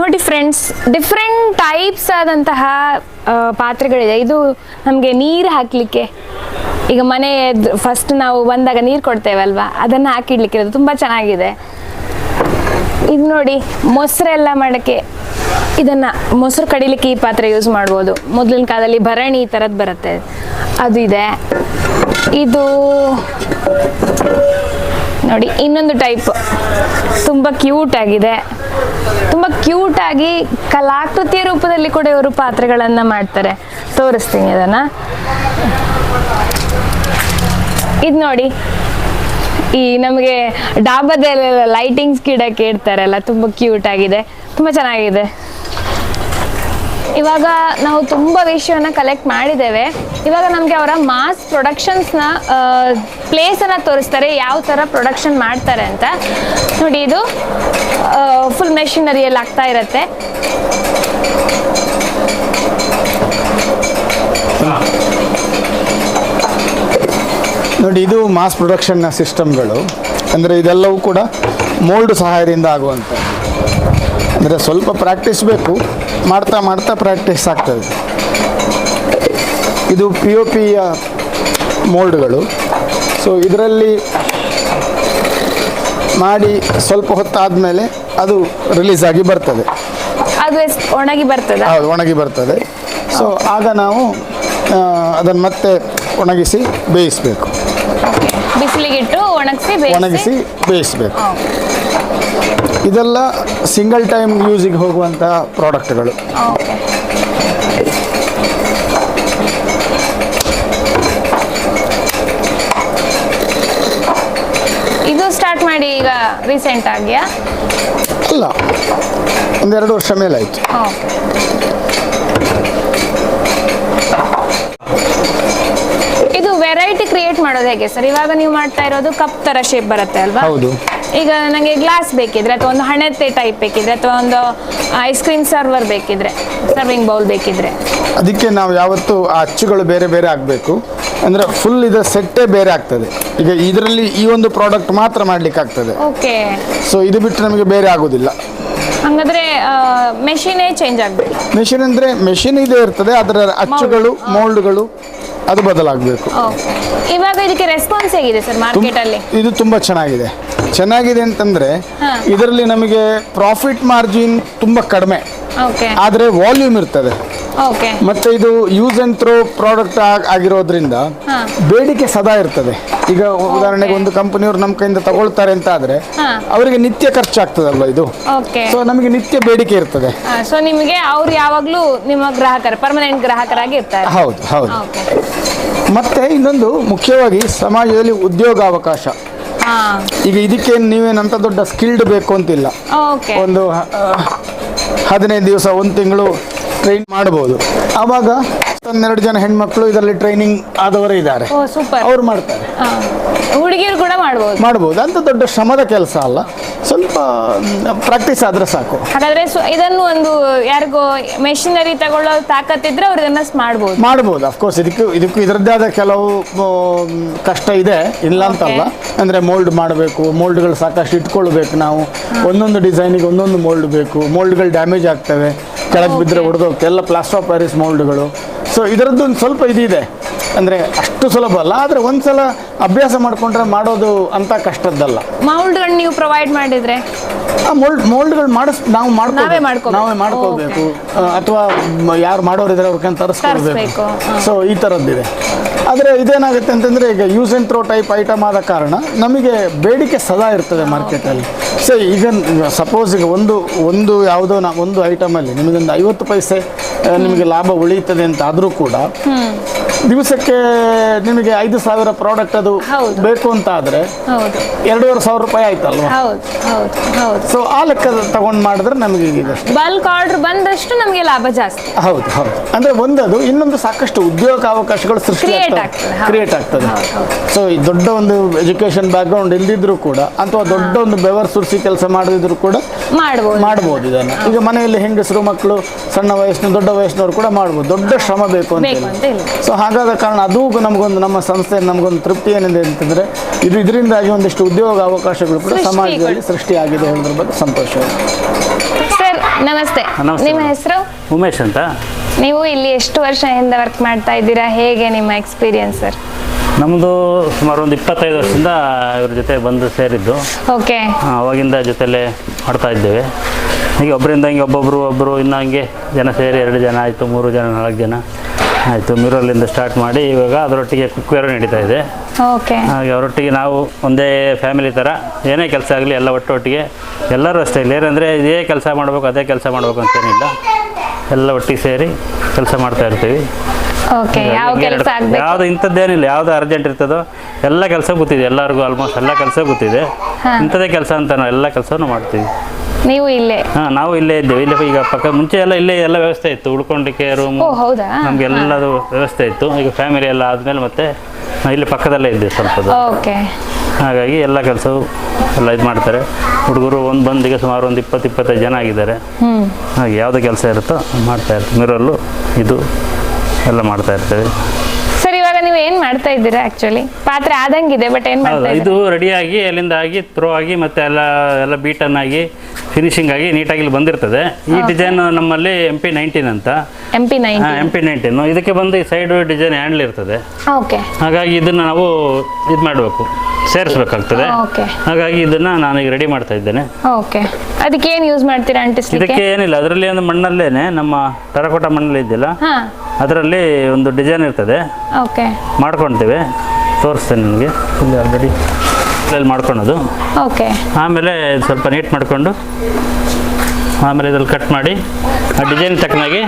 ನೋಡಿ friends different types ಆದಂತಹ ಪಾತ್ರೆಗಳಿದೆ. ಇದು ನಮಗೆ ನೀರು ಹಾಕಲಿಕ್ಕೆ. ಈಗ ಮನೆ ಫಸ್ಟ್ ನಾವು ಬಂದಾಗ ನೀರು ಕೊಡ್ತೇವಲ್ವಾ? ಅದನ್ನು ಹಾಕಿಡ್ಲಿಕ್ಕೆ ಇರೋದು ತುಂಬ ಚೆನ್ನಾಗಿದೆ. ಇದು ನೋಡಿ ಮೊಸರೆಲ್ಲ ಮಾಡೋಕ್ಕೆ ಇದನ್ನು, ಮೊಸರು ಕಡಿಲಿಕ್ಕೆ ಈ ಪಾತ್ರೆ ಯೂಸ್ ಮಾಡ್ಬೋದು. ಮೊದಲಿನ ಕಾಲದಲ್ಲಿ ಭರಣಿ ಈ ಥರದ್ದು ಬರುತ್ತೆ. ಅದು ಇದೆ. ಇದು ನೋಡಿ, ಇನ್ನೊಂದು ಟೈಪ್ ತುಂಬ ಕ್ಯೂಟ್ ಆಗಿದೆ. ಆಗಿ ಕಲಾಕೃತಿಯ ರೂಪದಲ್ಲಿ ಕೂಡ ಇವರು ಪಾತ್ರೆಗಳನ್ನು ಮಾಡ್ತಾರೆ. ತೋರಿಸ್ತೀನಿ ಅದನ್ನ. ಇದು ನೋಡಿ. ಈ ನಮಗೆ ಡಾಬಾದಲ್ಲೆಲ್ಲ ಲೈಟಿಂಗ್ಸ್ ಗಿಡಕ್ಕೆ ಇಡ್ತಾರಲ್ಲ, ತುಂಬ ಕ್ಯೂಟ್ ಆಗಿದೆ. ತುಂಬ ಚೆನ್ನಾಗಿದೆ. ಇವಾಗ ನಾವು ತುಂಬ ವಿಷಯವನ್ನು ಕಲೆಕ್ಟ್ ಮಾಡಿದ್ದೇವೆ. ಇವಾಗ ನಮಗೆ ಅವರ ಮಾಸ್ ಪ್ರೊಡಕ್ಷನ್ಸ್ನ ಪ್ಲೇಸನ್ನು ತೋರಿಸ್ತಾರೆ, ಯಾವ ಥರ ಪ್ರೊಡಕ್ಷನ್ ಮಾಡ್ತಾರೆ ಅಂತ. ನೋಡಿ ಇದು ಫುಲ್ ಮೆಷಿನರಿಯಲ್ಲಿ ಆಗ್ತಾ ಇರುತ್ತೆ. ನೋಡಿ ಇದು ಮಾಸ್ ಪ್ರೊಡಕ್ಷನ್ನ ಸಿಸ್ಟಮ್ಗಳು ಅಂದರೆ ಇದೆಲ್ಲವೂ ಕೂಡ ಮೋಲ್ಡ್ ಸಹಾಯದಿಂದ ಆಗುವಂಥ ಅಂದರೆ ಸ್ವಲ್ಪ ಪ್ರಾಕ್ಟೀಸ್ ಬೇಕು ಮಾಡ್ತಾ ಮಾಡ್ತಾ ಪ್ರಾಕ್ಟೀಸ್ ಆಗ್ತದೆ. ಇದು ಪಿ ಒ ಪಿಯ ಮೋಲ್ಡ್ಗಳು ಸೊ ಇದರಲ್ಲಿ ಮಾಡಿ ಸ್ವಲ್ಪ ಹೊತ್ತಾದಮೇಲೆ ಅದು ರಿಲೀಸ್ ಆಗಿ ಬರ್ತದೆ. ಅದು ಒಣಗಿ ಬರ್ತದೆ. ಹೌದು ಒಣಗಿ ಬರ್ತದೆ. ಸೊ ಆಗ ನಾವು ಅದನ್ನು ಮತ್ತೆ ಒಣಗಿಸಿ ಬೇಯಿಸಬೇಕು. ಬಿಸಿಲಿಗಿಟ್ಟು ಒಣಗಿಸಿ ಒಣಗಿಸಿ ಬೇಯಿಸಬೇಕು. ಇದೆಲ್ಲ ಸಿಂಗಲ್ ಟೈಮ್ ಯೂಸಿಗೆ ಹೋಗುವಂಥ ಪ್ರಾಡಕ್ಟ್ಗಳು. ಇದು ಸ್ಟಾರ್ಟ್ ಮಾಡಿ ಈಗ ರೀಸೆಂಟ್ ಆಗ್ಯಾ ಅಲ್ಲ ಒಂದೆರಡು ವರ್ಷ ಮೇಲಾಯಿತು ಆಯ್ತು. ಇದು ವೆರೈಟಿ ಕ್ರಿಯೇಟ್ ಮಾಡೋದು ಹೇಗೆ ಸರ್ ಇವಾಗ ನೀವು ಮಾಡ್ತಾ ಇರೋದು ಕಪ್ ತರ ಶೇಪ್ ಬರುತ್ತೆ ಅಲ್ವಾ? ಹೌದು. ಈಗ ನನಗೆ ಗ್ಲಾಸ್ ಬೇಕಿದ್ರೆ ಅಥವಾ ಒಂದು ಹಣತೆ ಟೈಪ್ ಬೇಕಿದ್ರೆ ಅಥವಾ ಒಂದು ಐಸ್ ಕ್ರೀಮ್ ಸರ್ವರ್ ಬೇಕಿದ್ರೆ ಸರ್ವಿಂಗ್ ಬೌಲ್ ಬೇಕಿದ್ರೆ. ಅದಕ್ಕೆ ನಾವು ಯಾವತ್ತು ಆ ಅಚ್ಚುಗಳು ಬೇರೆ ಬೇರೆ ಆಗಬೇಕು. ಅಂದ್ರೆ ಫುಲ್ ಇದರ ಸೆಟ್ಟೇ ಬೇರೆ ಆಗ್ತದೆ. ಈಗ ಇದರಲ್ಲಿ ಈ ಒಂದು ಪ್ರಾಡಕ್ಟ್ ಮಾತ್ರ ಮಾಡ್ಲಿಕ್ಕೆ ಆಗ್ತದೆ. ಓಕೆ ಸೊ ಇದು ಬಿಟ್ಟು ನಮಗೆ ಬೇರೆ ಆಗೋದಿಲ್ಲ. ಹಂಗಾದ್ರೆ ಮೆಷಿನೇ ಚೇಂಜ್ ಆಗಬೇಕು. ಮೆಷಿನ್ ಅಂದ್ರೆ ಮೆಷಿನ್ ಇದೇ ಇರ್ತದೆ ಅದರ ಅಚ್ಚುಗಳು ಮೋಲ್ಡ್ಗಳು ಅದು ಬದಲಾಗಬೇಕು. ಓಕೆ ಇವಾಗ ಇದಕ್ಕೆ ರೆಸ್ಪಾನ್ಸ್ ಹೇಗಿದೆ ಸರ್ ಮಾರ್ಕೆಟ್ ಅಲ್ಲಿ? ಇದು ತುಂಬಾ ಚೆನ್ನಾಗಿದೆ. ಚೆನ್ನಾಗಿದೆ ಅಂತಂದ್ರೆ ಇದರಲ್ಲಿ ನಮಗೆ ಪ್ರಾಫಿಟ್ ಮಾರ್ಜಿನ್ ತುಂಬಾ ಕಡಿಮೆ. ಆದ್ರೆ ವಾಲ್ಯೂಮ್ ಇರ್ತದೆ. ಮತ್ತೆ ಇದು ಯೂಸ್ ಅಂಡ್ ಥ್ರೋ ಪ್ರಾಡಕ್ಟ್ ಆಗಿರೋದ್ರಿಂದ. ಬೇಡಿಕೆ ಸದಾ ಇರ್ತದೆ. ಈಗ ಉದಾಹರಣೆಗೆ ಒಂದು ಕಂಪನಿಯವರು ನಮ್ಮ ಕೈಯಿಂದ ತಗೊಳ್ತಾರೆ ಅಂತ ಆದ್ರೆ ಅವರಿಗೆ ನಿತ್ಯ ಖರ್ಚಾಗ್ತದಲ್ವ ಇದು? ಸೊ ನಮಗೆ ನಿತ್ಯ ಬೇಡಿಕೆ ಇರ್ತದೆ. ಸೊ ನಿಮಗೆ ಅವ್ರು ಯಾವಾಗಲೂ ನಿಮ್ಮ ಗ್ರಾಹಕರು ಪರ್ಮನೆಂಟ್ ಗ್ರಾಹಕರಾಗಿ ಇರ್ತಾರೆ. ಹೌದು ಹೌದು. ಮತ್ತೆ ಇನ್ನೊಂದು ಮುಖ್ಯವಾಗಿ ಸಮಾಜದಲ್ಲಿ ಉದ್ಯೋಗಾವಕಾಶ. ಈಗ ಇದಕ್ಕೆ ನೀವೇನಂತ ದೊಡ್ಡ ಸ್ಕಿಲ್ಡ್ ಬೇಕು ಅಂತಿಲ್ಲ. ಒಂದು ಹದಿನೈದು ದಿವಸ ಒಂದು ತಿಂಗಳು ಟ್ರೈನ್ ಮಾಡ್ಬೋದು. ಆವಾಗ ಹನ್ನೆರಡು ಜನ ಹೆಣ್ಮಕ್ಳು ಇದರಲ್ಲಿ ಟ್ರೈನಿಂಗ್ ಆದವರೇ ಇದ್ದಾರೆ. ಓ ಸೂಪರ್ ಅವ್ರು ಮಾಡ್ತಾರೆ. ಹುಡುಗಿಯರು ಕೂಡ ಮಾಡ್ಬೋದು. ಮಾಡ್ಬೋದು. ಅಂತ ದೊಡ್ಡ ಶ್ರಮದ ಕೆಲಸ ಅಲ್ಲ. ಸ್ವಲ್ಪ ಪ್ರಾಕ್ಟೀಸ್ ಆದ್ರೆ ಸಾಕು. ಹಾಗಾದ್ರೆ ಸೊ ಇದನ್ನು ಒಂದು ಯಾರಿಗೋ ಮೆಷಿನರಿ ತಗೊಳ್ಳೋ ತಾಕತ್ತಿದ್ರೆ ಅವ್ರು ಇದನ್ನ ಮಾಡ್ಬೋದು. ಮಾಡ್ಬೋದು ಅಫ್ಕೋರ್ಸ್ ಇದಕ್ಕೂ ಇದಕ್ಕೂ ಇದರದ್ದೇ ಆದ ಕೆಲವು ಕಷ್ಟ ಇದೆ. ಇಲ್ಲ ಅಂತಲ್ಲ. ಅಂದರೆ ಮೋಲ್ಡ್ ಮಾಡಬೇಕು ಮೋಲ್ಡ್ಗಳು ಸಾಕಷ್ಟು ಇಟ್ಕೊಳ್ಬೇಕು ನಾವು. ಒಂದೊಂದು ಡಿಸೈನಿಗೆ ಒಂದೊಂದು ಮೋಲ್ಡ್ ಬೇಕು. ಮೋಲ್ಡ್ಗಳು ಡ್ಯಾಮೇಜ್ ಆಗ್ತವೆ. ಕೆಳಗೆ ಬಿದ್ದರೆ ಹೊಡೆದೋಗ್ತವೆ ಎಲ್ಲ ಪ್ಲಾಸ್ಟರ್ ಆಫ್ ಪ್ಯಾರಿಸ್ ಮೋಲ್ಡ್ಗಳು ಸೊ ಇದರದ್ದು ಒಂದು ಸ್ವಲ್ಪ ಇದಿದೆ ಅಂದರೆ ಅಷ್ಟು ಸುಲಭ ಅಲ್ಲ ಆದರೆ ಒಂದ್ಸಲ ಅಭ್ಯಾಸ ಮಾಡಿಕೊಂಡ್ರೆ ಮಾಡೋದು ಅಂತ ಕಷ್ಟದ್ದಲ್ಲ. ಮೌಲ್ಡ್ಗಳನ್ನ ನೀವು ಪ್ರೊವೈಡ್ ಮಾಡಿದ್ರೆ? ಆ ಮೋಲ್ಡ್ ಮೋಲ್ಡ್ಗಳು ಮಾಡಿಸ್ ನಾವು ನಾವೇ ಮಾಡ್ಕೋಬೇಕು. ಮಾಡ್ಕೋಬೇಕು. ನಾವೇ ಮಾಡ್ಕೋಬೇಕು ಅಥವಾ ಯಾರು ಮಾಡೋರಿದ್ರೆ ಅವ್ರಿಗೆ ತರಿಸ್ಕೊಳ್ಬೇಕು. ಸೊ ಈ ಥರದ್ದಿದೆ ಆದರೆ ಇದೇನಾಗುತ್ತೆ ಅಂತಂದರೆ ಈಗ use and throw type item ಆದ ಕಾರಣ ನಮಗೆ ಬೇಡಿಕೆ ಸದಾ ಇರ್ತದೆ ಮಾರ್ಕೆಟಲ್ಲಿ ಸೊ ಈಗ ಸಪೋಸ್ ಈಗ ಒಂದು ಒಂದು ಯಾವುದೋ ನಾ, ಒಂದು ಐಟಮಲ್ಲಿ ನಿಮಗೊಂದು ಐವತ್ತು ಪೈಸೆ ನಿಮಗೆ ಲಾಭ ಉಳಿಯುತ್ತದೆ ಅಂತ ಆದರೂ ಕೂಡ ದಿವಸಕ್ಕೆ ನಿಮಗೆ ಐದು ಸಾವಿರ ಪ್ರಾಡಕ್ಟ್ ಅದು ಬೇಕು ಅಂತ ಆದ್ರೆ ಎರಡೂವರೆ ಸಾವಿರ ರೂಪಾಯಿ ಆಯ್ತಲ್ವಾ? ಸೊ ಆ ಲೆಕ್ಕ ತಗೊಂಡ್ ಮಾಡಿದ್ರೆ ನಮಗೆ ಬಲ್ಕ್ ಆರ್ಡರ್ ಬಂದಷ್ಟು ನಮಗೆ ಲಾಭ ಜಾಸ್ತಿ. ಹೌದು ಹೌದು. ಅಂದ್ರೆ ಒಂದದು ಇನ್ನೊಂದು ಸಾಕಷ್ಟು ಉದ್ಯೋಗ ಅವಕಾಶಗಳು ಸೃಷ್ಟಿ ಕ್ರಿಯೇಟ್ ಆಗ್ತದೆ. ಸೊ ಈ ದೊಡ್ಡ ಒಂದು ಎಜುಕೇಶನ್ ಬ್ಯಾಕ್ಗ್ರೌಂಡ್ ಇಲ್ದಿದ್ರು ಕೂಡ ಅಥವಾ ದೊಡ್ಡ ಒಂದು ಬೆವರ್ ಸುರಿಸಿ ಕೆಲಸ ಮಾಡಿದ್ರು ಕೂಡ ಮಾಡ್ಬೋದು. ಮಾಡ್ಬೋದು ಇದನ್ನು. ಈಗ ಮನೆಯಲ್ಲಿ ಹೆಂಗಸರು ಮಕ್ಕಳು ಸಣ್ಣ ವಯಸ್ಸಿನ ದೊಡ್ಡ ವಯಸ್ಸಿನವರು ಕೂಡ ಮಾಡ್ಬೋದು. ದೊಡ್ಡ ಶ್ರಮ ಬೇಕು ಅಂತ ಬೇಕು ಅಂತ ಇಲ್ಲ ಸೊ ಹಾಗಾದ ಕಾರಣ ಅದು ನಮಗೊಂದು ನಮ್ಮ ಸಂಸ್ಥೆ ನಮಗೊಂದು ತೃಪ್ತಿ ಏನಿದೆ ಅಂತಂದ್ರೆ ಇದು ಇದರಿಂದಾಗಿ ಒಂದಿಷ್ಟು ಉದ್ಯೋಗ ಅವಕಾಶಗಳು ಕೂಡ ಸಮಾಜದಲ್ಲಿ ಸೃಷ್ಟಿಯಾಗಿದೆ ಅನ್ನೋದ್ರ ಬಗ್ಗೆ ಸಂತೋಷ. ಸರ್ ನಮಸ್ತೆ. ನಮಸ್ತೆ ನಿಮ್ಮ ಹೆಸರು? ಉಮೇಶ್ ಅಂತ. ನೀವು ಇಲ್ಲಿ ಎಷ್ಟು ವರ್ಷದಿಂದ ವರ್ಕ್ ಮಾಡ್ತಾ ಇದ್ದೀರಾ? ಹೇಗೆ ನಿಮ್ಮ ಎಕ್ಸ್ಪೀರಿಯನ್ಸ್ ಸರ್ ನಮ್ಮದು ಸುಮಾರು ಒಂದು ಇಪ್ಪತ್ತೈದು ವರ್ಷದಿಂದ ಇವ್ರ ಜೊತೆ ಬಂದು ಸೇರಿದ್ದು. ಓಕೆ. ಅವಾಗಿಂದ ಜೊತೆಲೆ ಮಾಡ್ತಾ ಇದ್ದೇವೆ. ಹೀಗೆ ಒಬ್ಬರಿಂದ ಹಿಂಗೆ ಒಬ್ಬೊಬ್ಬರು ಒಬ್ಬರು ಇನ್ನೂ ಹಂಗೆ ಜನ ಸೇರಿ ಎರಡು ಜನ ಆಯಿತು ಮೂರು ಜನ ನಾಲ್ಕು ಜನ ಆಯಿತು. ಮೀರಲ್ಲಿಂದ ಸ್ಟಾರ್ಟ್ ಮಾಡಿ ಇವಾಗ ಅದರೊಟ್ಟಿಗೆ ಕುಕ್ವೇರು ನಡೀತಾ ಇದೆ. ಓಕೆ. ಹಾಗೆ ಅವರೊಟ್ಟಿಗೆ ನಾವು ಒಂದೇ ಫ್ಯಾಮಿಲಿ ಥರ ಏನೇ ಕೆಲಸ ಆಗಲಿ ಎಲ್ಲ ಒಟ್ಟೊಟ್ಟಿಗೆ ಎಲ್ಲರೂ ಅಷ್ಟೇ. ಇಲ್ಲ ಏನಂದರೆ ಇದೇ ಕೆಲಸ ಮಾಡಬೇಕು ಅದೇ ಕೆಲಸ ಮಾಡಬೇಕು ಅಂತೇನಿಲ್ಲ. ಎಲ್ಲ ಒಟ್ಟಿಗೆ ಸೇರಿ ಕೆಲಸ ಮಾಡ್ತಾ ಇರ್ತೀವಿ. ಯಾವ್ದು ಇಂಥದ್ದೇನಿಲ್ಲ ಯಾವ್ದು ಅರ್ಜೆಂಟ್ ಇರ್ತದೋ ಎಲ್ಲ ಕೆಲಸ ಗೊತ್ತಿದೆ ಎಲ್ಲರಿಗೂ ಆಲ್ಮೋಸ್ಟ್ ಎಲ್ಲ ಕೆಲಸ ಗೊತ್ತಿದೆ. ಇಂಥದೇ ಕೆಲಸ ಅಂತ ನಾವು ಎಲ್ಲ ಕೆಲಸನೂ ಮಾಡ್ತೀವಿ. ನೀವು ಇಲ್ಲೇ? ಹಾ ನಾವು ಇಲ್ಲೇ ಇದ್ದೇವೆ. ಇಲ್ಲೇ ಈಗ ಪಕ್ಕ ಮುಂಚೆ ಎಲ್ಲ ಇಲ್ಲೇ ಎಲ್ಲ ವ್ಯವಸ್ಥೆ ಇತ್ತು. ಉಳ್ಕೊಂಡಿಕ್ಕೆ ರೂಮ್ ಹೌದಾ? ನಮಗೆಲ್ಲದು ವ್ಯವಸ್ಥೆ ಇತ್ತು. ಈಗ ಫ್ಯಾಮಿಲಿ ಎಲ್ಲ ಆದಮೇಲೆ ಮತ್ತೆ ನಾವು ಇಲ್ಲಿ ಪಕ್ಕದಲ್ಲೇ ಇದ್ದೇವೆ ಸ್ವಲ್ಪ ಓಕೆ. ಹಾಗಾಗಿ ಎಲ್ಲ ಕೆಲಸವು ಎಲ್ಲ ಇದು ಮಾಡ್ತಾರೆ. ಹುಡುಗರು ಒಂದು ಬಂದಿಗೆ ಸುಮಾರು ಒಂದು ಇಪ್ಪತ್ತು ಇಪ್ಪತ್ತೈದು ಜನ ಆಗಿದ್ದಾರೆ. ಹಾಗೆ ಯಾವುದು ಕೆಲಸ ಇರುತ್ತೋ ಮಾಡ್ತಾ ಇರ್ತೀವಿ. ಮಿರಲ್ಲು ಇದು. ಎಲ್ಲ ಮಾಡ್ತಾ ಇರ್ತೇವೆ. ಸರ್ ಇವಾಗ ನೀವು ಏನ್ ಮಾಡ್ತಾ ಇದ್ದೀರಾ ಆಕ್ಚುಲಿ ಪಾತ್ರೆ ಆದಂಗಿದೆ ಬಟ್ ಏನ್ ಮಾಡ್ತಾ ಇದು ರೆಡಿಯಾಗಿ ಅಲ್ಲಿಂದ ಆಗಿ ಥ್ರೋ ಆಗಿ ಮತ್ತೆ ಎಲ್ಲ ಎಲ್ಲ ಬೀಟನ್ ಆಗಿ ಫಿನಿಶಿಂಗ್ ಆಗಿ ನೀಟಾಗಿ ಇಲ್ಲಿ ಬಂದಿರ್ತದೆ. ಈ ಡಿಸೈನ್ ನಮ್ಮಲ್ಲಿ ಎಂ ಪಿ ನೈನ್ಟೀನ್ ಅಂತ. M P nine M P nineteen ಇದಕ್ಕೆ ಬಂದು ಈ ಸೈಡ್ ಡಿಸೈನ್ ಹ್ಯಾಂಡ್ಲ್ ಇರ್ತದೆ. ಓಕೆ. ಹಾಗಾಗಿ ಇದನ್ನ ನಾವು ಇದು ಮಾಡಬೇಕು. ಸೇರಿಸಬೇಕಾಗ್ತದೆ. ಓಕೆ. ಹಾಗಾಗಿ ಇದನ್ನ ನಾನು ಈಗ ರೆಡಿ ಮಾಡ್ತಾ ಇದ್ದೇನೆ. ಓಕೆ. ಅದಕ್ಕೆ ಏನು ಯೂಸ್ ಮಾಡ್ತೀರಾ ಅಂಟಿಸ್ಲಿಕ್ಕೆ? ಇದಕ್ಕೆ ಏನಿಲ್ಲ ಅದರಲ್ಲಿ ಒಂದು ಮಣ್ಣಲ್ಲೇನೆ ನಮ್ಮ ಟರಕೋಟ ಮಣ್ಣಲ್ಲಿ ಇದೆಯಲ್ಲ? ಹಾ. ಅದರಲ್ಲಿ ಒಂದು ಡಿಸೈನ್ ಇರ್ತದೆ. ಓಕೆ. ಮಾಡ್ಕೊಳ್ತೇವೆ ತೋರಿಸ್ತೇನೆ ನಿಮಗೆ. ಇಲ್ಲಿ ಆಲ್ರೆಡಿ ಇಲ್ಲಿ ಮಾಡ್ಕೊಳೋದು ಓಕೆ. ಆಮೇಲೆ ಸ್ವಲ್ಪ ನೀಟ್ ಮಾಡಿಕೊಂಡು ಆಮೇಲೆ ಇದ್ರಲ್ಲಿ ಕಟ್ ಮಾಡಿ ಆ ಡಿಸೈನ್ ತಕ್ಕನಾಗಿ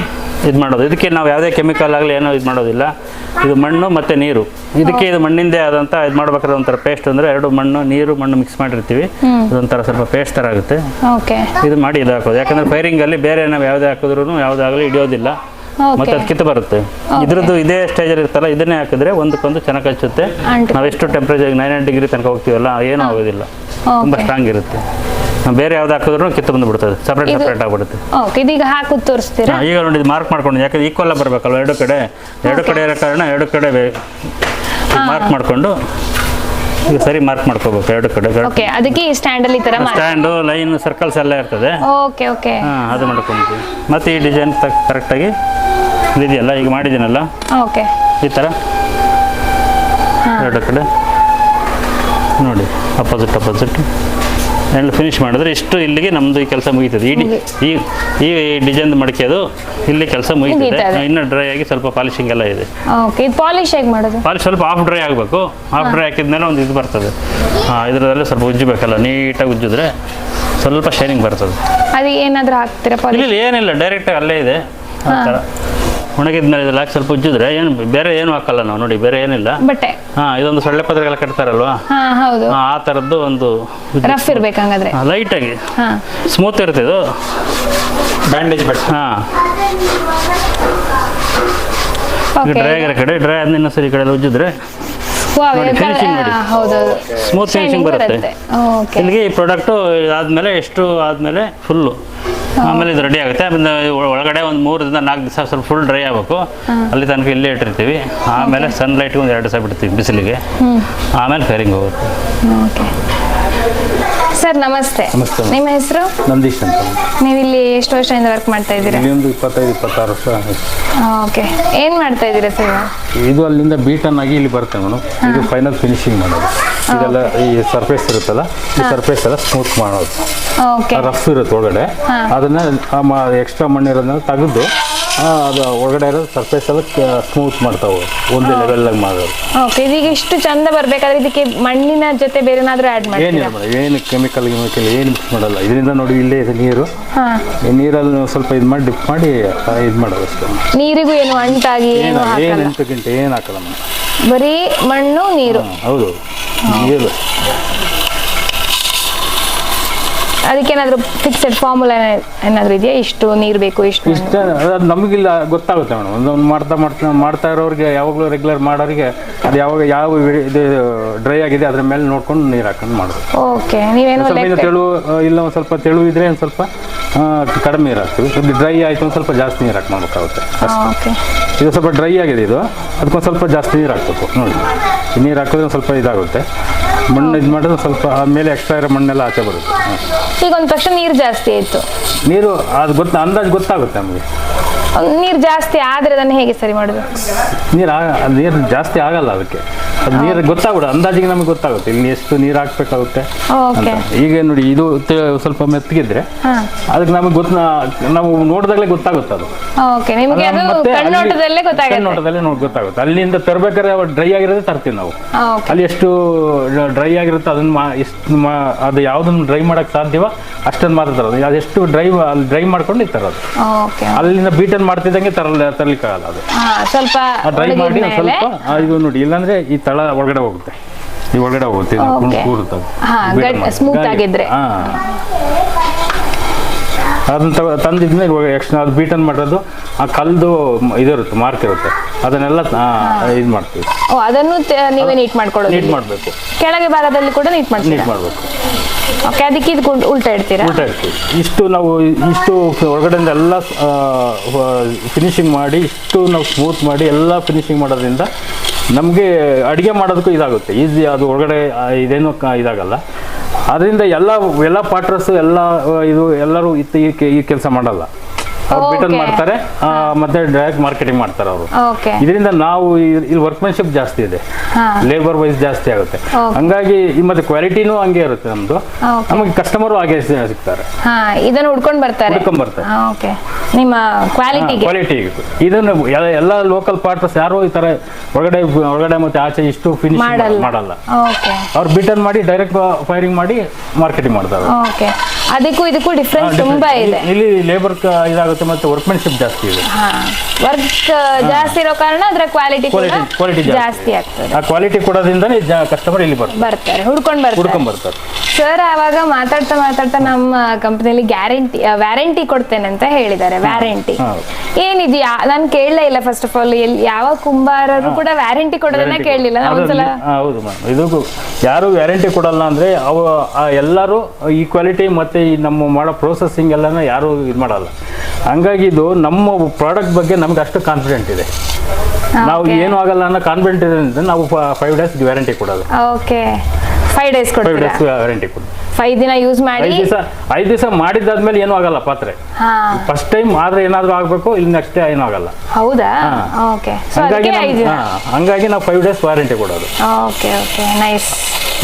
ಇದು ಮಾಡೋದು. ಇದಕ್ಕೆ ನಾವು ಯಾವುದೇ ಕೆಮಿಕಲ್ ಆಗಲಿ ಏನೋ ಇದು ಮಾಡೋದಿಲ್ಲ. ಇದು ಮಣ್ಣು ಮತ್ತು ನೀರು. ಇದಕ್ಕೆ ಇದು ಮಣ್ಣಿಂದೇ ಆದಂಥ ಇದು ಮಾಡ್ಬೇಕಾದ್ರೆ ಒಂಥರ ಪೇಸ್ಟ್ ಅಂದರೆ ಎರಡು ಮಣ್ಣು ನೀರು ಮಣ್ಣು ಮಿಕ್ಸ್ ಮಾಡಿರ್ತೀವಿ. ಅದೊಂಥರ ಸ್ವಲ್ಪ ಪೇಸ್ಟ್ ಥರ ಆಗುತ್ತೆ. ಓಕೆ. ಇದು ಮಾಡಿ ಇದು ಹಾಕೋದು ಯಾಕಂದರೆ ಫೈರಿಂಗಲ್ಲಿ ಬೇರೆ ನಾವು ಯಾವುದೇ ಹಾಕಿದ್ರು ಯಾವುದಾಗಲಿ ಹಿಡಿಯೋದಿಲ್ಲ. ಮತ್ತೆ ಅದು ಕಿತ್ತು ಬರುತ್ತೆ. ಇದ್ರದ್ದು ಇದೇ ಸ್ಟೇಜ್ ಇರ್ತಲ್ಲ ಇದನ್ನೇ ಹಾಕಿದ್ರೆ ಒಂದಕ್ಕೊಂದು ಚೆನ್ನಾಗಿ ಹಚ್ಚುತ್ತೆ ನಾವೆಷ್ಟು ಎಷ್ಟು ಟೆಂಪ್ರೇಚರ್ ನೈನ್ ಡಿಗ್ರಿ ತನಕ ಹೋಗ್ತೀವಲ್ಲ ಏನೂ ಆಗೋದಿಲ್ಲ. ತುಂಬಾ ಸ್ಟ್ರಾಂಗ್ ಇರುತ್ತೆ. ಬೇರೆ ಯಾವ್ದು ಹಾಕಿದ್ರು ಕಿತ್ತು ಬಂದು ಬಿಡ್ತದೆ ಸಪ್ರೇಟ್ ಸಪ್ರೇಟ್ ಆಗ್ಬಿಡುತ್ತೆ. ಓಕೆ ಇದೀಗ ಹಾಕಿ ತೋರಿಸ್ತೀರಾ? ಈಗ ನೋಡಿ ಮಾರ್ಕ್ ಮಾಡ್ಕೊಂಡು ಯಾಕಂದ್ರೆ ಈಕ್ವಲ್ ಬರಬೇಕಲ್ಲ ಎರಡು ಕಡೆ. ಎರಡು ಕಡೆ ಇರೋ ಕಾರಣ ಎರಡು ಕಡೆ ಮಾರ್ಕ್ ಮಾಡಿಕೊಂಡು ಈಗ ಸರಿ ಮಾರ್ಕ್ ಮಾಡ್ಕೋಬೇಕು ಎರಡು ಕಡೆ ಓಕೆ ಅದಕ್ಕೆ ಈ ಸ್ಟ್ಯಾಂಡ್ ಅಲ್ಲಿ ಈ ತರ ಸ್ಟ್ಯಾಂಡ್ ಲೈನ್ ಸರ್ಕಲ್ಸ್ ಎಲ್ಲ ಇರ್ತದೆ. ಓಕೆ ಓಕೆ ಹಾ ಅದು ಮಾಡ್ಕೊಂತೀವಿ. ಮತ್ತೆ ಈ ಡಿಸೈನ್ ತಕ್ಕ ಕರೆಕ್ಟಾಗಿ ಇದೆಯಲ್ಲ ಈಗ ಮಾಡಿದ್ದೀನಲ್ಲ? ಓಕೆ ಈ ತರ? ಎರಡು ಕಡೆ. ನೋಡಿ ಅಪೋಸಿಟ್ ಅಪೋಸಿಟ್ ಎಲ್ಲ ಫಿನಿಶ್ ಮಾಡಿದ್ರೆ ಇಷ್ಟು ಇಲ್ಲಿಗೆ ನಮ್ಮದು ಈ ಕೆಲಸ ಮುಗೀತದೆ. ಈ ಈ ಈ ಡಿಸೈನ್ ಮಡಕೆದು ಇಲ್ಲಿ ಕೆಲಸ ಮುಗೀತದೆ. ಇನ್ನು ಡ್ರೈ ಆಗಿ ಸ್ವಲ್ಪ ಪಾಲಿಶಿಂಗ್ ಎಲ್ಲ ಇದೆ. ಓಕೆ ಇದು ಪಾಲಿಶ್ ಹೇಗೆ ಮಾಡೋದು? ಪಾಲಿಶ್ ಸ್ವಲ್ಪ ಆಫ್ ಡ್ರೈ ಆಗಬೇಕು. ಆಫ್ ಡ್ರೈ ಹಾಕಿದ್ಮೇಲೆ ಒಂದು ಇದು ಬರ್ತದೆ. ಇದರಲ್ಲೇ ಸ್ವಲ್ಪ ಉಜ್ಜಬೇಕಲ್ಲ ನೀಟಾಗಿ ಉಜ್ಜಿದ್ರೆ ಸ್ವಲ್ಪ ಶೈನಿಂಗ್ ಬರ್ತದೆ. ಅದು ಏನಾದರೂ ಹಾಕ್ತೀರಾ ಪಾಲಿಶ್ ಇಲ್ಲಿ ಏನಿಲ್ಲ ಡೈರೆಕ್ಟಾಗಿ ಅಲ್ಲೇ ಇದೆ. ಆ ಥರ. ಒಣಗಿದ್ಮೇಲೆ ಇದೆಲ್ಲ ಹಾಕಿ ಸ್ವಲ್ಪ ಉಜ್ಜಿದ್ರೆ ಏನು ಬೇರೆ ಏನು ಹಾಕಲ್ಲ ನಾವು ನೋಡಿ ಬೇರೆ ಏನಿಲ್ಲ. ಬಟ್ಟೆ. ಹಾ ಇದೊಂದು ಸೊಳ್ಳೆ ಪತ್ರಗಳ ಕಟ್ತಾರಲ್ವಾ? ಹಾ ಹೌದು. ಆ ಆ ಥರದ್ದು ಒಂದು ರಫ್ ಇರ್ಬೇಕು ಲೈಟ್ ಆಗಿ ಹಾ. ಸ್ಮೂತ್ ಇರುತ್ತೆ ಇದು. ಬ್ಯಾಂಡೇಜ್ ಬಟ್ ಹಾ. ಓಕೆ ಡ್ರೈ ಆಗಿರೋ ಕಡೆ ಡ್ರೈ ಆದ್ಮೇಲೆ ಇನ್ನೊಂದ್ಸರಿ ಈ ಕಡೆ ಎಲ್ಲ ಉಜ್ಜಿದ್ರೆ ನೋಡಿ, finishing ನೋಡಿ. ಹೌದೌದು ಸ್ಮೂತ್ ಫಿನಿಶಿಂಗ್ ಬರುತ್ತೆ. ಓಕೆ ಇಲ್ಲಿಗೆ ಈ ಪ್ರಾಡಕ್ಟು ಆದ್ಮೇಲೆ ಎಷ್ಟು ಆದ್ಮೇಲೆ ಫುಲ್ಲು ಆಮೇಲೆ ಇದು ರೆಡಿ ಆಗುತ್ತೆ. ಒಳಗಡೆ ಒಂದು ಮೂರರಿಂದ ನಾಲ್ಕು ದಿವಸ ಸ್ವಲ್ಪ ಫುಲ್ ಡ್ರೈ ಆಗಬೇಕು. ಅಲ್ಲಿ ತನಕ ಇಲ್ಲೇ ಇಟ್ಟಿರ್ತೀವಿ. ಆಮೇಲೆ ಸನ್ಲೈಟ್ಗೆ ಒಂದು ಎರಡು ದಿವಸ ಬಿಡ್ತೀವಿ ಬಿಸಿಲಿಗೆ. ಆಮೇಲೆ ಫೇರಿಂಗ್ ಹೋಗುತ್ತೆ. ಸರ್ ನಮಸ್ತೆ. ನಮಸ್ತೆ. ನಿಮ್ಮ ಹೆಸರು? ನಂದೀಶ್ ಅಂತ. ನೀವು ಇಲ್ಲಿ ಎಷ್ಟು ವರ್ಷದಿಂದ ವರ್ಕ್ ಮಾಡ್ತಾ ಇದ್ದೀರಾ? ಇಲ್ಲಿ ಒಂದು ಇಪ್ಪತ್ತೈದು ಇಪ್ಪತ್ತಾರು ವರ್ಷ ಆಯ್ತು. ಓಕೆ ಏನು ಮಾಡ್ತಾ ಇದ್ದೀರಾ ಸರ್ ಇವಾಗ? ಇದು ಅಲ್ಲಿಂದ ಬೀಟನ್ ಆಗಿ ಇಲ್ಲಿ ಬರುತ್ತೆ ಮೇಡಮ್ ಇದು ಫೈನಲ್ ಫಿನಿಶಿಂಗ್ ಮಾಡೋದು. ಇದೆಲ್ಲ ಈ ಸರ್ಫೇಸ್ ಇರುತ್ತಲ್ಲ ಈ ಸರ್ಫೇಸ್ ಎಲ್ಲ ಸ್ಮೂತ್ ಮಾಡೋದು. ಓಕೆ ರಫ್ ಇರುತ್ತೆ ಒಳಗಡೆ. ಅದನ್ನ ಎಕ್ಸ್ಟ್ರಾ ಮಣ್ಣಿರೋದನ್ನ ತೆಗೆದು ಆ, ಅದು ಒಳಗಡೆ ಇರೋ ಸರ್ಫೇಸ್ ಎಲ್ಲ ಸ್ಮೂತ್ ಮಾಡ್ತಾವೆ. ಒಂದೇ ಲೆವೆಲ್ಲಾಗಿ ಮಾಡೋದು ಓಕೆ ಇದೀಗ ಇಷ್ಟು ಚಂದ ಬರ್ಬೇಕಾದ್ರೆ ಇದಕ್ಕೆ ಮಣ್ಣಿನ ಜೊತೆ ಬೇರೆ ಏನಾದ್ರೂ ಆಡ್ ಏನಿಲ್ಲ ಮಾಡ್ತೀರಾ ಮೇಡಮ್ ಏನು ಕೆಮಿಕಲ್ ಗಿಮಿಕಲ್ ಏನು ಮಿಕ್ಸ್ ಮಾಡಲ್ಲ. ಇದರಿಂದ ನೋಡಿ ಇಲ್ಲೇ ಇದೆ ನೀರು. ಹಾ. ಈ ನೀರಲ್ಲಿ ನಾವು ಸ್ವಲ್ಪ ಇದು ಮಾಡಿ ಡಿಪ್ ಮಾಡಿ ಇದು ಮಾಡೋದು ಅಷ್ಟೇ. ನೀರಿಗೂ ಏನು ಅಂಟಾಗಿ ಏನು ಏನು ಏನು ಹಾಕಲ್ಲ? ಎಂಟು ಗಂಟೆ ಏನು ಹಾಕಲ್ಲ ಮೇಡಮ್. ಬರೀ ಮಣ್ಣು ನೀರು. ಹೌದು. ನೀರು. ಅದಕ್ಕೇನಾದ್ರೂ ಫಿಕ್ಸೆಡ್ ಫಾರ್ಮುಲಾ ಏನಾದ್ರೂ ಇದೆಯಾ? ಇಷ್ಟು ನೀರು ಬೇಕು ಇಷ್ಟು? ಇಷ್ಟ ಅದು ನಮಗಿಲ್ಲ ಗೊತ್ತಾಗುತ್ತೆ ಮೇಡಮ್. ಒಂದೊಂದು ಮಾಡ್ತಾ ಮಾಡ್ತಾ ಮಾಡ್ತಾ ಇರೋರಿಗೆ ಯಾವಾಗಲೂ ರೆಗ್ಯುಲರ್ ಮಾಡೋರಿಗೆ ಅದು ಯಾವಾಗ ಯಾವ ಇದು ಡ್ರೈ ಆಗಿದೆ ಅದ್ರ ಮೇಲೆ ನೋಡ್ಕೊಂಡು ನೀರು ಹಾಕೊಂಡು ಮಾಡೋದು. ಓಕೆ ನೀವೇನು ಸ್ವಲ್ಪ ಇದು ತೆಳು ಇಲ್ಲ ಒಂದು ಸ್ವಲ್ಪ ತೆಳು ಇದ್ರೆ ಒಂದು ಸ್ವಲ್ಪ ಆ, ಕಡಿಮೆ ನೀರು ಹಾಕ್ತೀವಿ. ಡ್ರೈ ಆಯಿತು ಒಂದು ಸ್ವಲ್ಪ ಜಾಸ್ತಿ ನೀರು ಹಾಕಿ ಮಾಡಬೇಕಾಗುತ್ತೆ. ಓಕೆ ಇದು ಸ್ವಲ್ಪ ಡ್ರೈ ಆಗಿದೆ ಇದು. ಅದಕ್ಕೊಂದು ಸ್ವಲ್ಪ ಜಾಸ್ತಿ ನೀರು ಹಾಕ್ಬೇಕು ನೋಡಿ. ಈ ನೀರು ಹಾಕಿದ್ರೆ ಒಂದು ಸ್ವಲ್ಪ ಇದಾಗುತ್ತೆ. ಮಣ್ಣು ಇದು ಮಾಡಿದ್ರೆ ಸ್ವಲ್ಪ ಆಮೇಲೆ ಎಕ್ಸ್ಟ್ರಾ ಇರೋ ಮಣ್ಣೆಲ್ಲ ಆಚೆ ಬರುತ್ತೆ. ಈಗ ಒಂದು ತಕ್ಷಣ ನೀರು ಜಾಸ್ತಿ ಆಯಿತು. ನೀರು ಅದು ಗೊತ್ತ ಅಂದಾಜು ಗೊತ್ತಾಗುತ್ತೆ ನಮಗೆ. ನೀರು ಜಾಸ್ತಿ ಆದರೆ ಅದನ್ನು ಹೇಗೆ ಸರಿ ಮಾಡೋದು? ನೀರು ಆಗ ನೀರು ಜಾಸ್ತಿ ಆಗಲ್ಲ ಅದಕ್ಕೆ. ಅದು ನೀರು ಗೊತ್ತಾಗ್ಬಿಡ ಅಂದಾಜಿಗೆ ನಮಗೆ ಗೊತ್ತಾಗುತ್ತೆ. ಇಲ್ಲಿ ಎಷ್ಟು ನೀರು ಹಾಕ್ಬೇಕಾಗುತ್ತೆ ಓಕೆ. ಈಗ ನೋಡಿ ಇದು ತೆ- ಸ್ವಲ್ಪ ಮೆತ್ತಗಿದ್ರೆ ಹಾಂ. ಅದಕ್ಕೆ ನಮಗೆ ಗೊತ್ತ ನಾವು ನೋಡಿದಾಗಲೇ ಗೊತ್ತಾಗುತ್ತೆ ಅದು. ಓಕೆ ನಿಮಗೆ ಅದು ಮತ್ತೆ ಅಲ್ಲಿ- ಕಣ್ಣೋಟದಲ್ಲೇ ಗೊತ್ತಾಗುತ್ತೆ. ನೋಡಿ ಗೊತ್ತಾಗುತ್ತೆ. ಅಲ್ಲಿಂದ ತರ್ಬೇಕಾದ್ರೆ ಡ್ರೈ ಆಗಿರೋದೇ ತರ್ತೀವಿ ನಾವು. ಓಕೆ. ಅಲ್ಲಿ ಎಷ್ಟು ಡ್ರೈ ಆಗಿರುತ್ತೆ ಅದನ್ನ ಮಾ ಎಷ್ಟು ಮಾ ಅದು ಯಾವುದನ್ನು ಡ್ರೈ ಮಾಡೋಕ್ಕೆ ಸಾಧ್ಯವೋ ಅಷ್ಟನ್ನು ಮಾತ್ರ ತರೋದು. ಅದೆಷ್ಟು ಡ್ರೈ ಅಲ್ಲಿ ಡ್ರೈ ಮಾಡ್ಕೊಂಡು ತರೋದು. ಓಕೆ. ಅಲ್ಲಿಂದ ಬೀಟನ್ ಮಾಡ್ತಿದ್ದಂಗೆ ತರಲ್ಲ ತರಲಿಕ್ಕಾಗಲ್ಲ ಅದು. ಸ್ವಲ್ಪ ಡ್ರೈ ಮಾಡಿ ಸ್ವಲ್ಪ ಇದು ನೋಡಿ ಇಲ್ಲಾಂದ್ರೆ ಈ ತಳ ಒಳಗಡೆ ಹೋಗುತ್ತೆ. ಈ ಒಳಗಡೆ ಹೋಗುತ್ತೆ ಕೂರುತ್ತೆ ಗಾಳಿ- ಆಗಿದ್ರೆ. ಹಾ. ಅದನ್ನ ತಗೋ ತಂದಿದ್ಮೇಲೆ ಇವಾಗ ಎಕ್ಸ್ಟ್ರಾ ಅದು ಬೀಟನ್ ಮಾಡೋದು ಆ ಕಲ್ದು ಇದಿರುತ್ತೆ ಮಾರ್ಕ್ ಇರುತ್ತೆ. ಅದನ್ನೆಲ್ಲ ಇದು ಮಾಡ್ತೀವಿ. ಓ ಅದನ್ನು ತ- ನೀವೇ ನೀಟ್ ಮಾಡ್ಕೊಳ್ಳೋದು ನೀಟ್ ಮಾಡಬೇಕು. ಕೆಳಗೆ ಭಾಗದಲ್ಲಿ ಕೂಡ ನೀಟ್ ನೀಟ್ ಮಾಡ್ತೀರಾ ಮಾಡಬೇಕು. ಓಕೆ ಅದಕ್ಕೆ ಇದು ಉಲ್- ಉಲ್ಟಾ ಇಡ್ತೀರಾ? ಉಲ್ಟಾ ಇರ್ತೀವಿ ಇಷ್ಟು ನಾವು ಇಷ್ಟು ಒಳಗಡೆಯಿಂದ ಎಲ್ಲ ಫಿನಿಶಿಂಗ್ ಮಾಡಿ ಇಷ್ಟು ನಾವು ಸ್ಮೂತ್ ಮಾಡಿ ಎಲ್ಲ ಫಿನಿಶಿಂಗ್ ಮಾಡೋದ್ರಿಂದ ನಮಗೆ ಅಡುಗೆ ಮಾಡೋದಕ್ಕೂ ಇದಾಗುತ್ತೆ. ಈಸಿ ಅದು ಒಳಗಡೆ ಆ, ಇದೇನು ಕ- ಇದಾಗಲ್ಲ. ಅದರಿಂದ ಎಲ್ಲ ಎಲ್ಲ ಪಾಟ್ರಸ್ ಎಲ್ಲ ಇದು ಎಲ್ಲರೂ ಇತ್ತು ಈ ಕೆಲಸ ಮಾಡಲ್ಲ. ಅವ್ರು ರಿಟರ್ನ್ ಮಾಡ್ತಾರೆ ಮತ್ತೆ ಡೈರೆಕ್ಟ್ ಮಾರ್ಕೆಟಿಂಗ್ ಮಾಡ್ತಾರೆ ಅವರು. ಇದರಿಂದ ನಾವು ಇಲ್ಲಿ ವರ್ಕ್ಮೆನ್ಶಿಪ್ ಜಾಸ್ತಿ ಇದೆ. ಲೇಬರ್ ವೈಸ್ ಜಾಸ್ತಿ ಆಗುತ್ತೆ. ಹಂಗಾಗಿ ಮತ್ತೆ ಕ್ವಾಲಿಟಿನೂ ಹಂಗೆ ಇರುತ್ತೆ ನಮ್ದು. ನಮಗೆ ಕಸ್ಟಮರು ಹಾಗೆ ಸಿಗ್ತಾರೆ. ಇದನ್ನು ಉಡ್ಕೊಂಡು ಬರ್ತಾರೆ. ಹುಡ್ಕೊಂಡ್ ಬರ್ತಾರೆ. ನಿಮ್ಮ ಕ್ವಾಲಿಟಿ ಕ್ವಾಲಿಟಿ ಇದನ್ನು ಎಲ್ಲ- ಎಲ್ಲ ಲೋಕಲ್ ಪಾರ್ಟ್ರಸ್ ಯಾರು ಈ ತರ ಒಳಗಡೆ ಒಳಗಡೆ ಮತ್ತೆ ಆಚೆ ಇಷ್ಟು ಫಿನಿಶ್ ಮಾಡಲ್ಲ. ಮಾಡಲ್ಲ. ಓಕೆ ಅವ್ರು ಬಿಟನ್ ಮಾಡಿ ಡೈರೆಕ್ಟ್ ಫೈರಿಂಗ್ ಮಾಡಿ ಮಾರ್ಕೆಟಿಂಗ್ ಮಾಡ್ತಾರೆ. ಓಕೆ ಅದಕ್ಕೂ ಇದಕ್ಕೂ ಡಿಫ್ರೆನ್ಸ್ ತುಂಬಾ ಇದೆ. ಇಲ್ಲಿ ಲೇಬರ್ ಇದಾಗುತ್ತೆ ಮತ್ತೆ ವರ್ಕ್ಮೆನ್ಶಿಪ್ ಜಾಸ್ತಿ ಇದೆ. ವರ್ಕ್ ಜಾಸ್ತಿ ಇರೋ ಕಾರಣ ಅದರ ಕ್ವಾಲಿಟಿ ಕ್ವಾಲಿಟಿ ಜಾಸ್ತಿ. ಆಗ್ತದೆ. ಆ ಕ್ವಾಲಿಟಿ ಕೊಡೋದ್ರಿಂದನೇ ಕಸ್ಟಮರ್ ಇಲ್ಲಿ ಬರ್ತಾರೆ. ಬರ್ತಾರೆ ಹುಡ್ಕೊಂಡು ಹುಡ್ಕೊಂಡ್ ಬರ್ತಾರೆ. ಬರ್ತಾರೆ ಸರ್ ಆವಾಗ ಮಾತಾಡ್ತಾ ಮಾತಾಡ್ತಾ ನಮ್ಮ ಕಂಪನಿಯಲ್ಲಿ ಗ್ಯಾರಂಟಿ ವ್ಯಾರಂಟಿ ಕೊಡ್ತೇನೆ ಅಂತ ಹೇಳಿದ್ದಾರೆ ವ್ಯಾರಂಟಿ. ಏನಿದೆಯಾ? ನಾನು ಕೇಳಲೇ ಇಲ್ಲ ಫಸ್ಟ್ ಆಫ್ ಆಲ್ ಯಾವ ಕುಂಬಾರರು ಕೂಡ ವ್ಯಾರಂಟಿ ಕೊಡೋದನ್ನ ಕೇಳಲಿಲ್ಲ. ಒಂದ್ಸಲ ಹೌದು ಮ್ಯಾಮ್ ಇದು ಯಾರು ವ್ಯಾರಂಟಿ ಕೊಡಲ್ಲ ಅಂದ್ರೆ ಅವ ಎಲ್ಲರೂ ಈ ಕ್ವಾಲಿಟಿ ಮತ್ತೆ ಈ ನಮ್ಮ ಮಾಡೋ ಪ್ರೊಸೆಸಿಂಗ್ ಎಲ್ಲನೂ ಯಾರು ಇದು ಮಾಡಲ್ಲ. ಹಂಗಾಗಿ ಇದು ನಮ್ಮ ಪ್ರಾಡಕ್ಟ್ ಬಗ್ಗೆ ನಮ್ಗೆ ಅಷ್ಟು ಕಾನ್ಫಿಡೆಂಟ್ ಇದೆ. ನಾವು. ಏನು ಆಗಲ್ಲ ಅನ್ನೋ ಕಾನ್ಫಿಡೆಂಟ್ ಇದೆ ನಾವು ಫೈವ್ ಡೇಸ್ ವ್ಯಾರಂಟಿ ಕೊಡೋದು. ಓಕೆ ಫೈವ್ ಡೇಸ್ ಫೈವ್ ಕೊಡ್ತೀರಾ? ಡೇಸ್ ವ್ಯಾರಂಟಿ ಕೊಡೋದು ಫೈವ್ ದಿನ ಯೂಸ್ ಮಾಡಿ? ಐದು ದಿವಸ ಐದು ದಿವಸ ಮಾಡಿದ್ದಾದ್ಮೇಲೆ ಏನೂ ಆಗಲ್ಲ ಪಾತ್ರೆ. ಹಾ. ಫಸ್ಟ್ ಟೈಮ್ ಆದ್ರೆ ಏನಾದ್ರೂ ಆಗಬೇಕು ಇಲ್ಲಿ ನೆಕ್ಸ್ಟ್ ಡೇ ಏನೂ ಆಗಲ್ಲ. ಹೌದಾ? ಹಾ. ಓಕೆ ಸೊ ಹಂಗಾಗಿ ಅದಕ್ಕೆ ಐದು ನಮ್- ದಿನ. ಹಾ, ಹಂಗಾಗಿ ನಾವು ಫೈವ್ ಡೇಸ್ ವಾರಂಟಿ ಕೊಡೋದು. ಓಕೆ ಓಕೆ ನೈಸ್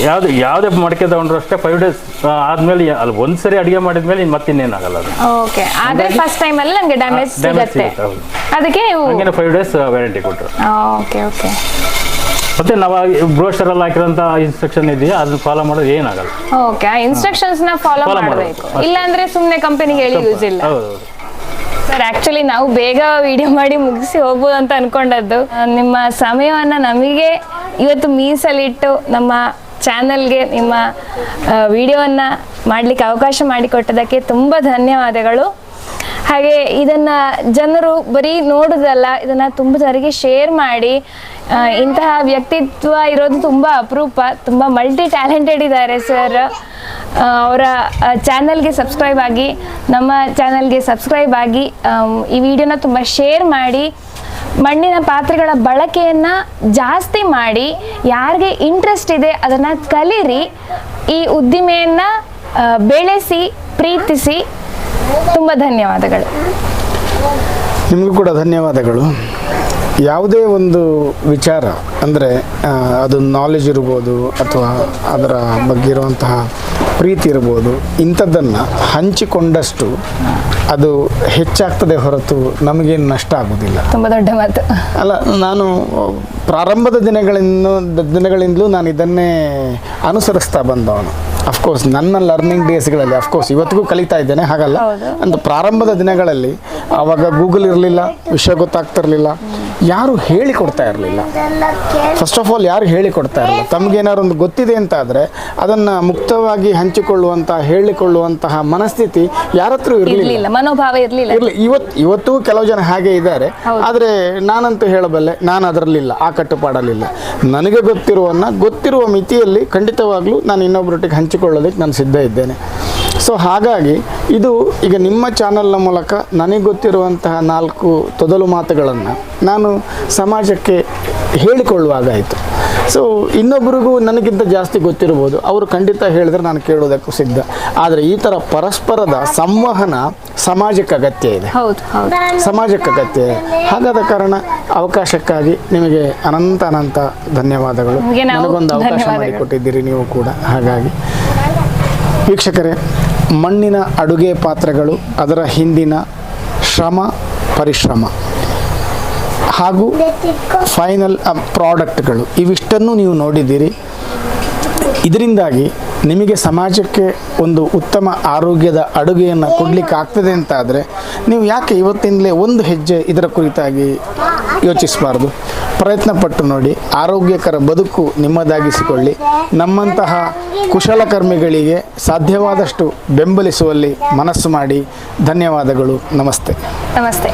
ಯಾವ್ದು ಯಾವುದೇ ಮಡಕೆ ತಗೊಂಡ್ರು ಅಷ್ಟೇ ಫೈವ್ ಡೇಸ್ ಆದ್ಮೇಲೆ ಅಲ್ಲಿ ಒಂದ್ಸರಿ ಅಡಿಗೆ ಮಾಡಿದ್ಮೇಲೆ ಇನ್ ಮತ್ತಿನ್ನೇನಾಗಲ್ಲ ಅದು. ಓಕೆ ಆದ್ರೆ ಹಂಗಾಗಿ- ಫಸ್ಟ್ ಟೈಮ್ ಅಲ್ಲಿ ನನಗೆ ಡ್ಯಾಮೇಜ್ damage ಸಿಗುತ್ತೆ. ಸಿಗುತ್ತೆ, ಹೌದು. ಅದಕ್ಕೆ ನೀವು ಹಂಗೇನೆ ಫೈವ್ ಡೇಸ್ ವ್ಯಾರಂಟಿ ಕೊಟ್ಟರು ಓಕೆ ಓಕೆ ಮತ್ತೆ ನಾವು ಬ್ರೋಷರ್ ಅಲ್ಲಿ ಹಾಕಿರೋಂತ ಇನ್ಸ್ಟ್ರಕ್ಷನ್ ಇದೆಯಾ? ಅದನ್ನ ಫಾಲೋ ಮಾಡೋದು ಏನಾಗಲ್ಲ. ಓಕೆ ಇನ್ಸ್ಟ್ರಕ್ಷನ್ಸ್ನ ಫಾಲೋ Follow ಮಾಡಬೇಕು. ಮಾಡ್ಬೇಕು. ಇಲ್ಲ ಅಂದ್ರೆ ಸುಮ್ಮನೆ ಕಂಪನಿಗೆ ಹೇಳಿ ಯೂಸ್ ಇಲ್ಲ. ಹೌದು. ಸರ್ ಆಕ್ಚುಲಿ ನಾವು ಬೇಗ ವಿಡಿಯೋ ಮಾಡಿ ಮುಗಿಸಿ ಹೋಗ್ಬೋದು ಅಂತ ಅನ್ಕೊಂಡದ್ದು. ಆ, ನಿಮ್ಮ ಸಮಯವನ್ನ ನಮಗೆ ಇವತ್ತು ಮೀಸಲಿಟ್ಟು ನಮ್ಮ ಚಾನಲ್ಗೆ ನಿಮ್ಮ ವಿಡಿಯೋವನ್ನು ಮಾಡಲಿಕ್ಕೆ ಅವಕಾಶ ಮಾಡಿಕೊಟ್ಟದಕ್ಕೆ ತುಂಬ ಧನ್ಯವಾದಗಳು. ಹಾಗೆ ಇದನ್ನ ಜನರು ಬರೀ ನೋಡೋದಲ್ಲ, ಇದನ್ನ ತುಂಬ ಜನರಿಗೆ ಶೇರ್ ಮಾಡಿ ಇಂತಹ ವ್ಯಕ್ತಿತ್ವ ಇರೋದು ತುಂಬಾ ಅಪರೂಪ, ತುಂಬಾ ಮಲ್ಟಿ ಟ್ಯಾಲೆಂಟೆಡ್ ಇದ್ದಾರೆ ಸರ್ ಅವರ ಚಾನಲ್ಗೆ ಸಬ್ಸ್ಕ್ರೈಬ್ ಆಗಿ, ನಮ್ಮ ಚಾನಲ್ಗೆ ಸಬ್ಸ್ಕ್ರೈಬ್ ಆಗಿ ಈ ವಿಡಿಯೋನ ತುಂಬ ಶೇರ್ ಮಾಡಿ, ಮಣ್ಣಿನ ಪಾತ್ರೆಗಳ ಬಳಕೆಯನ್ನು ಜಾಸ್ತಿ ಮಾಡಿ, ಯಾರಿಗೆ ಇಂಟ್ರೆಸ್ಟ್ ಇದೆ ಅದನ್ನು ಕಲೀರಿ, ಈ ಉದ್ದಿಮೆಯನ್ನು ಬೆಳೆಸಿ, ಪ್ರೀತಿಸಿ ತುಂಬ ಧನ್ಯವಾದಗಳು. ನಿಮಗೂ ಕೂಡ ಧನ್ಯವಾದಗಳು. ಯಾವುದೇ ಒಂದು ವಿಚಾರ ಅಂದರೆ ಅದು ನಾಲೆಜ್ ಇರ್ಬೋದು ಅಥವಾ ಅದರ ಬಗ್ಗೆ ಇರುವಂತಹ ಪ್ರೀತಿ ಇರ್ಬೋದು ಇಂಥದ್ದನ್ನು ಹಂಚಿಕೊಂಡಷ್ಟು ಅದು ಹೆಚ್ಚಾಗ್ತದೆ ಹೊರತು ನಮಗೇನು ನಷ್ಟ ಆಗೋದಿಲ್ಲ. ತುಂಬ ದೊಡ್ಡ ಮಾತು. ಅಲ್ಲ ನಾನು ಪ್ರಾರಂಭದ ದಿನಗಳಿಂದ ದಿನಗಳಿಂದಲೂ ನಾನು ಇದನ್ನೇ ಅನುಸರಿಸ್ತಾ ಬಂದವನು. ಅಫ್ಕೋರ್ಸ್ ನನ್ನ ಲರ್ನಿಂಗ್ ಡೇಸ್ಗಳಲ್ಲಿ ಅಫ್ಕೋರ್ಸ್ ಇವತ್ತಿಗೂ ಕಲಿತಾ ಇದ್ದೇನೆ ಹಾಗಲ್ಲ. ಅಂತ ಪ್ರಾರಂಭದ ದಿನಗಳಲ್ಲಿ ಆವಾಗ ಗೂಗಲ್ ಇರಲಿಲ್ಲ ವಿಷಯ ಗೊತ್ತಾಗ್ತಿರ್ಲಿಲ್ಲ. ಯಾರು ಹೇಳಿಕೊಡ್ತಾ ಇರಲಿಲ್ಲ. ಫಸ್ಟ್ ಆಫ್ ಆಲ್ ಯಾರು ಹೇಳಿಕೊಡ್ತಾ ಇರಲಿಲ್ಲ. ತಮಗೇನಾದ್ರು ಒಂದು ಗೊತ್ತಿದೆ ಅಂತ ಆದರೆ ಅದನ್ನು ಮುಕ್ತವಾಗಿ ಹಂಚಿಕೊಳ್ಳುವಂತಹ ಹೇಳಿಕೊಳ್ಳುವಂತಹ ಮನಸ್ಥಿತಿ ಯಾರತ್ರ ಇರಲಿಲ್ಲ. ಮನೋಭಾವ ಇರಲಿಲ್ಲ. ಇರ್ಲಿ ಇವತ್ತು ಇವತ್ತು ಕೆಲವು ಜನ ಹಾಗೆ ಇದ್ದಾರೆ. ಆದರೆ ನಾನಂತೂ ಹೇಳಬಲ್ಲೆ ನಾನು ಅದರಲ್ಲಿಲ್ಲ ಆ ಕಟ್ಟುಪಾಡಲಿಲ್ಲ ನನಗೆ ಗೊತ್ತಿರುವನ್ನ ಗೊತ್ತಿರುವ ಮಿತಿಯಲ್ಲಿ ಖಂಡಿತವಾಗ್ಲೂ ನಾನು ಇನ್ನೊಬ್ಬರೊಟ್ಟಿಗೆ ಹಂಚಿಕೊಳ್ಳೋದಕ್ಕೆ ನಾನು ಸಿದ್ಧ ಇದ್ದೇನೆ. ಸೊ ಹಾಗಾಗಿ ಇದು ಈಗ ನಿಮ್ಮ ಚಾನಲ್ನ ಮೂಲಕ ನನಗೆ ಗೊತ್ತಿರುವಂತಹ ನಾಲ್ಕು ತೊದಲು ಮಾತುಗಳನ್ನು ನಾನು ಸಮಾಜಕ್ಕೆ ಹೇಳಿಕೊಳ್ಳುವಾಗಾಯಿತು ಸೊ ಇನ್ನೊಬ್ಬರಿಗೂ ನನಗಿಂತ ಜಾಸ್ತಿ ಗೊತ್ತಿರ್ಬೋದು. ಅವರು ಖಂಡಿತ ಹೇಳಿದ್ರೆ ನಾನು ಕೇಳೋದಕ್ಕೂ ಸಿದ್ಧ. ಆದರೆ ಈ ಥರ ಪರಸ್ಪರದ ಸಂವಹನ ಸಮಾಜಕ್ಕೆ ಅಗತ್ಯ ಇದೆ. ಸಮಾಜಕ್ಕೆ ಅಗತ್ಯ ಇದೆ. ಹಾಗಾದ ಕಾರಣ ಅವಕಾಶಕ್ಕಾಗಿ ನಿಮಗೆ ಅನಂತ ಅನಂತ ಧನ್ಯವಾದಗಳು. ನನಗೊಂದು ಅವಕಾಶ. ಮಾಡಿಕೊಟ್ಟಿದ್ದೀರಿ ನೀವು ಕೂಡ. ಹಾಗಾಗಿ ವೀಕ್ಷಕರೇ ಮಣ್ಣಿನ ಅಡುಗೆ ಪಾತ್ರೆಗಳು ಅದರ ಹಿಂದಿನ ಶ್ರಮ ಪರಿಶ್ರಮ. ಹಾಗೂ ಫೈನಲ್ ಪ್ರಾಡಕ್ಟ್ಗಳು ಇವಿಷ್ಟನ್ನು ನೀವು ನೋಡಿದ್ದೀರಿ. ಇದರಿಂದಾಗಿ ನಿಮಗೆ ಸಮಾಜಕ್ಕೆ ಒಂದು ಉತ್ತಮ ಆರೋಗ್ಯದ ಅಡುಗೆಯನ್ನು ಕೊಡಲಿಕ್ಕೆ ಆಗ್ತದೆ ಅಂತ ಆದರೆ ನೀವು ಯಾಕೆ ಇವತ್ತಿಂದಲೇ ಒಂದು ಹೆಜ್ಜೆ ಇದರ ಕುರಿತಾಗಿ ಯೋಚಿಸಬಾರ್ದು? ಪ್ರಯತ್ನ ಪಟ್ಟು ನೋಡಿ, ಆರೋಗ್ಯಕರ ಬದುಕು ನಿಮ್ಮದಾಗಿಸಿಕೊಳ್ಳಿ. ನಮ್ಮಂತಹ ಕುಶಲಕರ್ಮಿಗಳಿಗೆ ಸಾಧ್ಯವಾದಷ್ಟು ಬೆಂಬಲಿಸುವಲ್ಲಿ ಮನಸ್ಸು ಮಾಡಿ. ಧನ್ಯವಾದಗಳು. ನಮಸ್ತೆ. ನಮಸ್ತೆ.